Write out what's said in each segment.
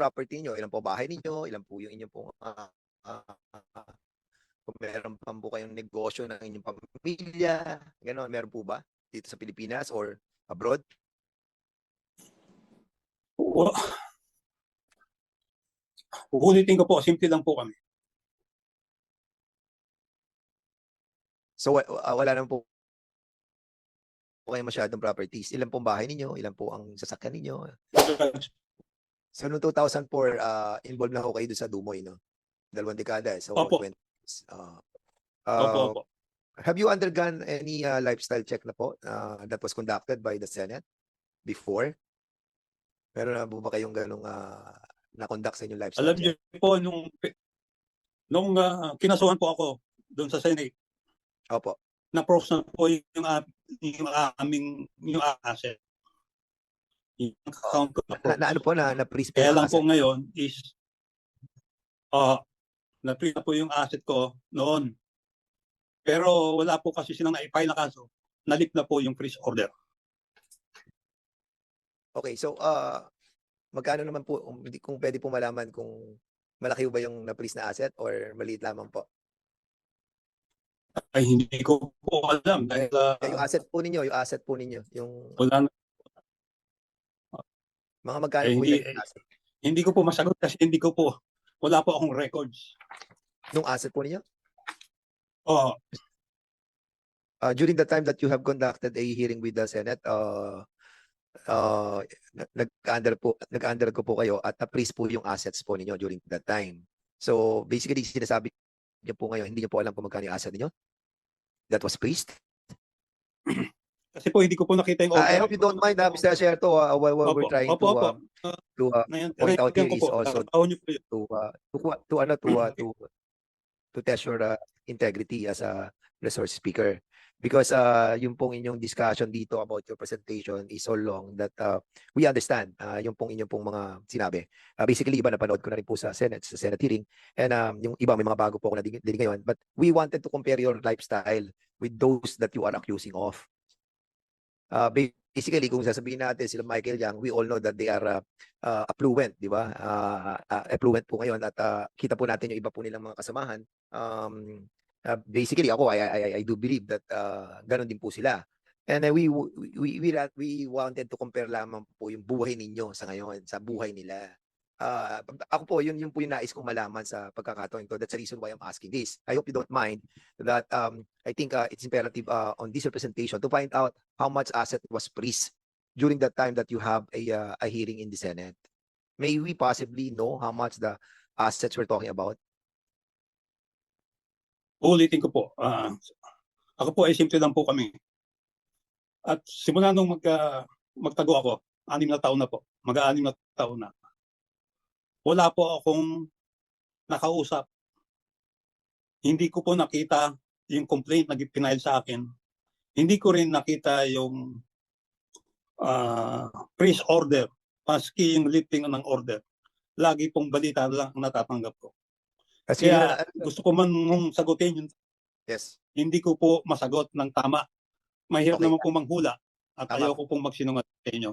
property niyo? Ilan po bahay ninyo? Ilan po yung inyong pong ah, ah, ah, kung meron pa po kayong negosyo ng inyong pamilya, gano'n, meron po ba dito sa Pilipinas or abroad? Wa- Uulitin ko po, simple lang po kami. So wa- wala naman po po kayo masyadong properties. Ilan pong bahay ninyo? Ilan po ang sasakyan ninyo? So noong 2004, uh, involved na ako kayo doon sa Dumoy, no? Dalawang dekada. So Opo. 20 uh, Opo, uh, opo. Have you undergone any uh, lifestyle check na po uh, that was conducted by the Senate before? Meron na po ba kayong ganong uh, na-conduct sa inyong lifestyle Alam check? niyo po, nung, nung ah, kinasuhan po ako doon sa Senate, Opo. na-prox na po yung, ah, yung aming yung asset. Yung account ko na po. Na, ano po na na freeze Kaya lang po ngayon is uh, na-freeze na po yung asset ko noon. Pero wala po kasi silang na-file na kaso. Nalip na po yung freeze order. Okay, so uh, magkano naman po hindi- kung pwede po malaman kung malaki ba yung na-freeze na asset or maliit lamang po? Ay hindi ko po alam dahil ah, Eh, yung asset po ninyo, yung asset po ninyo, yung wala na- mga magkano Eh, po hindi- yung asset, hindi ko po masagot kasi hindi ko po wala po akong records. nung asset po ninyo? Oh, Uh, during the time that you have conducted a hearing with the Senate, uh, uh, nag- nag-under po, nag-under ko po kayo at na-freeze po yung assets po ninyo during that time. So basically, sinasabi niyo po ngayon, hindi niyo po alam kung magkano yung asset ninyo? That was freezed? kasi po hindi ko po nakita yung Uh, I hope you don't mind, uh, Mr. Asierto, uh, what, what we're Opo, trying opo, to, opo. uh, to, uh, Ngayon, point out here ko is po. also- Trabaho niyo po yun. to uh, to to, to ano to uh, to to test your uh, integrity as a resource speaker because uh yung pong inyong discussion dito about your presentation is so long that uh, we understand uh, yung pong inyong pong mga sinabi uh, basically iba napanood ko na rin po sa Senate sa Senate hearing and um, yung iba may mga bago po ako na din din ngayon but we wanted to compare your lifestyle with those that you are accusing of uh, basically kung sasabihin natin sila Michael Yang we all know that they are uh, uh, affluent, di ba? Uh, uh, affluent po ngayon at uh, kita po natin yung iba po nilang mga kasamahan. Um, uh, basically ako I, I I- do believe that uh, ganun din po sila. And uh, we we we we wanted to compare lamang po yung buhay ninyo sa ngayon sa buhay nila. Uh, ako po yun yun po yung nais kong malaman sa pagkakataon ito. That's the reason why I'm asking this. I hope you don't mind that um I think uh, it's imperative uh, on this representation to find out how much asset was freeze during that time that you have a uh, a hearing in the Senate. May we possibly know how much the assets we're talking about? Uulitin ko po. ah, ako po ay simple lang po kami. At simula nung mag, ah, magtago ako, anim na taon na po. Mag-anim na taon na. Wala po akong nakausap. Hindi ko po nakita yung complaint na pinail sa akin. Hindi ko rin nakita yung ah, freeze order, paski yung lifting ng order. Lagi pong balita lang ang natatanggap ko. Kasi Kaya gusto ko man mong sagutin yung yes. hindi ko po masagot ng tama. Mahirap Okay. naman po manghula at Tama. ayoko pong magsinungaling sa inyo.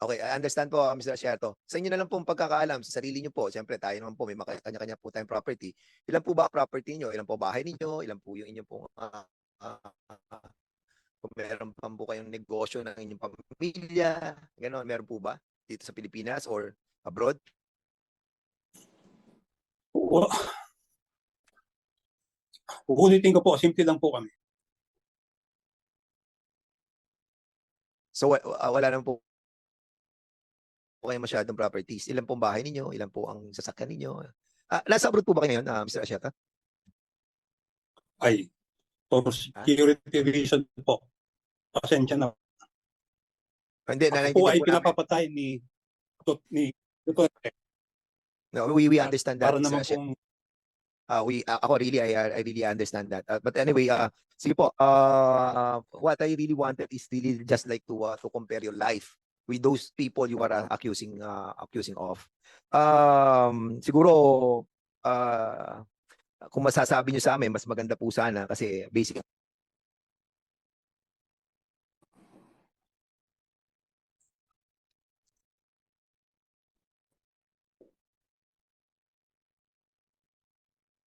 Okay, I understand po, uh, Mr. Asierto. Sa inyo na lang po ang pagkakaalam, sa sarili niyo po, siyempre tayo naman po, may mga kanya-kanya po tayong property. Ilan po ba ang property niyo? Ilan po bahay ninyo? Ilan po yung inyong po, ah, ah, ah, kung meron pa po kayong negosyo ng inyong pamilya, gano'n, meron po ba dito sa Pilipinas or abroad? Wa- Uulitin ko po, simple lang po kami. So wa- wa- wala naman po kayo masyadong properties. Ilan pong bahay ninyo? Ilan po ang sasakyan ninyo? Ah, nasa abroad po ba kayo ngayon, ah, Mr. Asiata? Ay, for security reason po. Pasensya na. Ah, Hindi, na Ako ay pinapapatay ni ni Duterte No, we, we understand that. para naman Asiata. pong Uh, we, uh, ako really, I, I really understand that. Uh, but anyway, uh, sige po, uh, what I really wanted is really just like to, uh, to compare your life with those people you are uh, accusing uh, accusing of. Hmm. Um, siguro uh, kung masasabi niyo sa amin mas maganda po sana kasi basic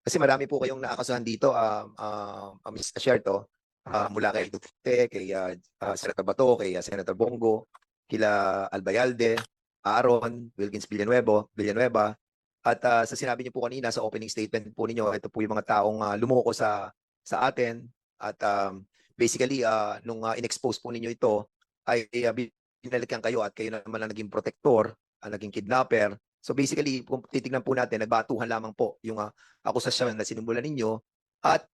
Kasi marami po kayong naakasuhan dito, um, um, um, uh, uh, uh, Mr. Sherto, uh, mula kay Duterte, kay uh, uh Senator Bato, kay uh, Senator Bongo, kila Albayalde, Aaron, Wilkins Villanueva, Villanueva. At ah, sa sinabi niyo po kanina sa opening statement po ninyo, ito po yung mga taong ah, lumoko sa sa atin at um, basically ah, nung ah, in-expose po ninyo ito ay uh, binalikan kayo at kayo naman ang naging protector, ang naging kidnapper. So basically, kung titignan po natin, nagbatuhan lamang po yung ah, akusasyon na sinimulan ninyo at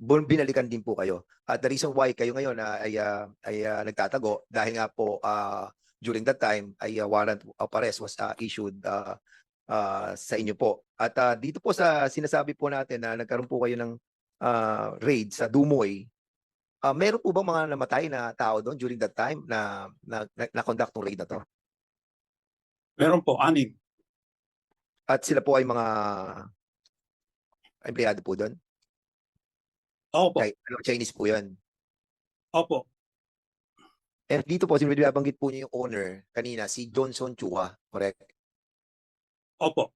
binalikan din po kayo. At the reason why kayo ngayon ah, ay, ah, ay ah, nagtatago dahil nga po ah, during that time ay ah, warrant of arrest was ah, issued ah, ah, sa inyo po. At ah, dito po sa sinasabi po natin na nagkaroon po kayo ng ah, raid sa Dumoy, ah, meron po bang mga namatay na tao doon during that time na na, na, na-conduct ng raid na to? Meron po, anim. At sila po ay mga empleyado po doon? Opo, ano, Chinese po yun. opo. And dito po, sinabanggit po niyo yung owner kanina, si Johnson Chua, correct? Opo.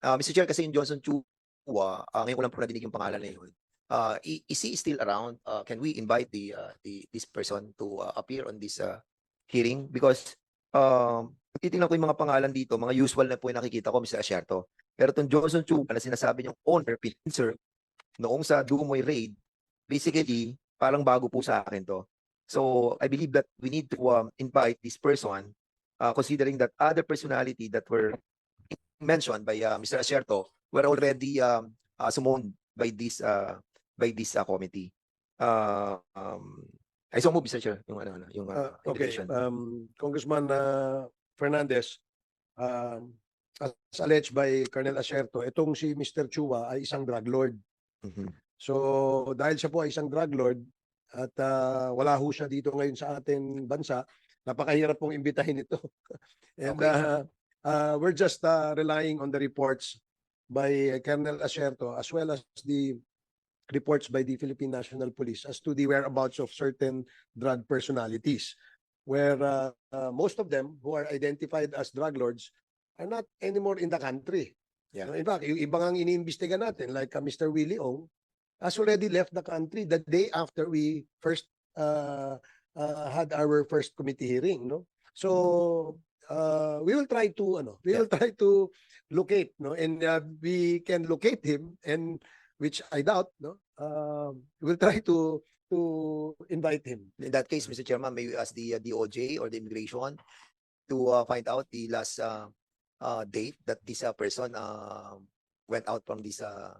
Uh, Mr. Chair, kasi yung Johnson Chua, uh, ngayon ko lang po nadinig yung pangalan na yun. Uh, is he still around? Uh, can we invite the, uh, the this person to uh, appear on this uh, hearing? Because um, titingnan ko yung mga pangalan dito, mga usual na po yung nakikita ko, Mr. Asierto. Pero itong Johnson Chua na sinasabi yung owner, pincer, noong sa Dumoy raid, basically, parang bago po sa akin to. So, I believe that we need to um, invite this person, uh, considering that other personality that were mentioned by uh, Mr. Asierto were already um, uh, summoned by this uh, by this uh, committee. Uh, um, I so move, Mr. Chair, yung ano, ano, yung uh, Uh, okay, um, Congressman uh, Fernandez, um, as alleged by Colonel Acerto, itong si Mr. Chua ay isang drug lord. Mhm. So dahil siya po ay isang drug lord at uh, wala ho siya dito ngayon sa ating bansa, napakahirap pong imbitahin ito. And Okay. uh, uh, we're just uh, relying on the reports by Colonel Acerto as well as the reports by the Philippine National Police as to the whereabouts of certain drug personalities where uh, uh, most of them who are identified as drug lords are not anymore in the country. Yeah. In fact, yung ibang ang iniimbestiga natin like uh, Mr. Willie Ong has already left the country the day after we first uh, uh, had our first committee hearing, no? So uh, we will try to ano, we will try to locate, no? And uh, we can locate him and which I doubt, no? Uh, we'll try to to invite him. In that case, Mr. Chairman, may we ask the uh, DOJ or the immigration to uh, find out the last uh, uh, date that this uh, person uh, went out from this uh,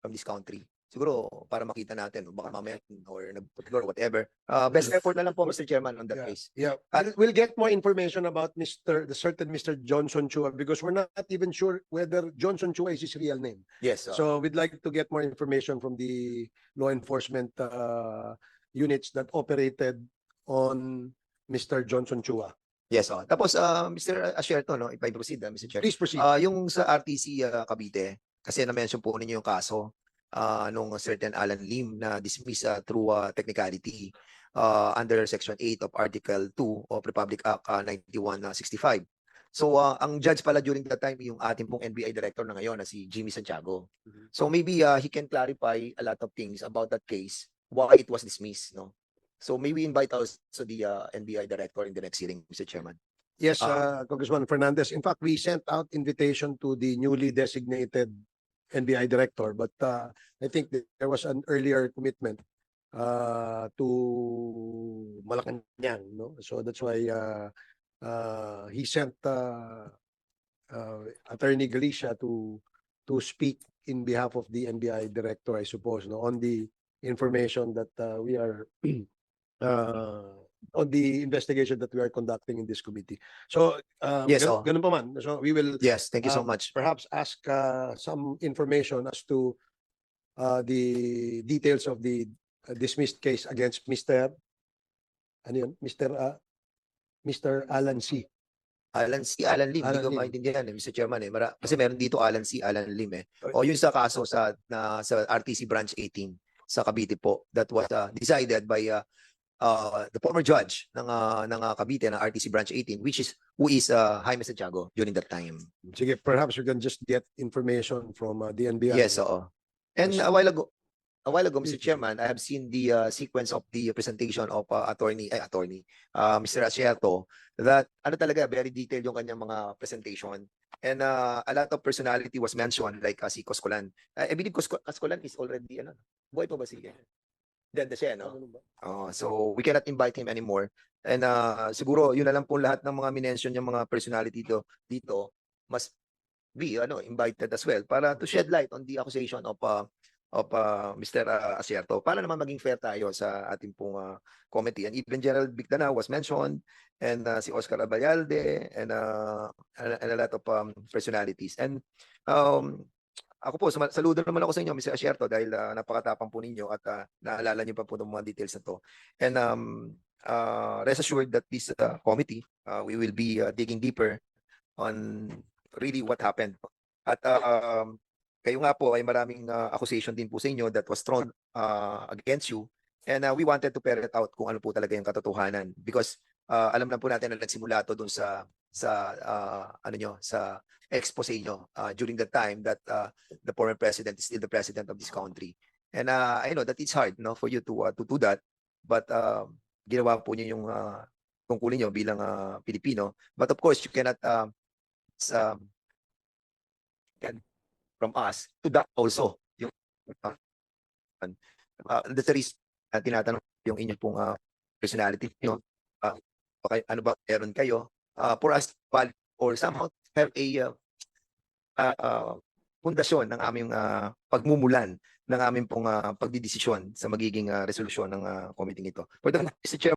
from this country. Siguro para makita natin, baka mamaya or nag or whatever. Uh, best effort na lang po, Mr. Chairman, on that Yeah. case. Yeah, we'll, we'll get more information about Mr. the certain Mr. Johnson Chua because we're not even sure whether Johnson Chua is his real name. Yes. uh, So we'd like to get more information from the law enforcement uh, units that operated on Mr. Johnson Chua. yes. Uh, tapos, uh, Mr. Asherto, no, if I proceed, uh, Mr. Chair. Please proceed. Ah, yung sa RTC uh, Cavite, kasi na-mention po ninyo yung kaso ah, nung certain Alan Lim na dismiss ah, through ah, technicality ah, under Section 8 of Article 2 of Republic Act ah, 9165. So ah, ang judge pala during that time yung ating pong NBI director na ngayon na si Jimmy Santiago. Mhm. So maybe ah, he can clarify a lot of things about that case, why it was dismissed, no? So maybe invite also the ah, NBI director in the next hearing, Mr. Chairman. Yes, Ah. uh, Congressman Fernandez. In fact, we sent out invitation to the newly designated NBI director, but uh, I think there was an earlier commitment uh, to Malacanang, no? So that's why uh, uh, he sent uh, uh, Attorney Galicia to to speak in behalf of the NBI director, I suppose, no, on the information that uh, we are uh, on the investigation that we are conducting in this committee. So, uh, Yes, gan- oh. ganun pa man. So we will Yes, thank you so Um, much. perhaps ask uh, some information as to uh, the details of the uh, dismissed case against Mr. Ano yun? Mr. uh, Mr. Alan C. Alan C. Alan Lim, hindi Alan ko Lim. maintindihan eh, Mr. Chairman eh. Mara, kasi meron dito Alan C. Alan Lim eh. O yun sa kaso sa na sa RTC branch 18 sa Cavite po that was uh, decided by uh, uh, the former judge ng uh, ng uh, Cavite ng RTC branch 18 which is who is uh, Jaime Santiago during that time. Sige, perhaps we can just get information from uh, the NBI. Yes, oo. And a while ago, a while ago, Mr. Chairman, I have seen the uh, sequence of the presentation of uh, attorney, eh, attorney, uh, Mr. Asierto, that ano talaga, very detailed yung kanyang mga presentation. And uh, a lot of personality was mentioned, like uh, si Coscolan. I, I believe Cosco- Coscolan is already, ano, buhay pa ba si Then siya, no? Oh, so we cannot invite him anymore. And uh, siguro yun na lang po lahat ng mga minention yung mga personality dito, dito must be ano invited as well para to shed light on the accusation of uh, of uh, Mr. uh, Asierto para naman maging fair tayo sa ating pong uh, committee. And even General Bigdana was mentioned and uh, si Oscar Abayalde and, uh, and, and a lot of um, personalities. And um, ako po, saludo naman ako sa inyo, Mr. Asierto, dahil uh, napakatapang po ninyo at uh, naalala niyo pa po ng mga details na to. And um, uh, rest assured that this uh, committee, uh, we will be uh, digging deeper on really what happened. At uh, um, kayo nga po ay maraming uh, accusation din po sa inyo that was thrown uh, against you. And uh, we wanted to ferret out kung ano po talaga yung katotohanan because uh, alam na po natin na nagsimula to dun sa sa uh, ano nyo sa expose nyo uh, during the time that uh, the former president is still the president of this country. And uh, I know that it's hard no for you to uh, to do that but uh, ginawa po niyo yung uh, tungkulin nyo bilang uh, Pilipino. But of course, you cannot uh, can from us to that also yung uh, uh, that's the reason uh, tinatanong yung inyong pong uh, personality nyo uh, okay, ano ba meron kayo uh, for us or somehow have a uh, uh, uh, pundasyon ng aming uh, pagmumulan ng aming pong uh, pagdidesisyon sa magiging uh, resolusyon ng uh, committee ito. For the Mr. Chair,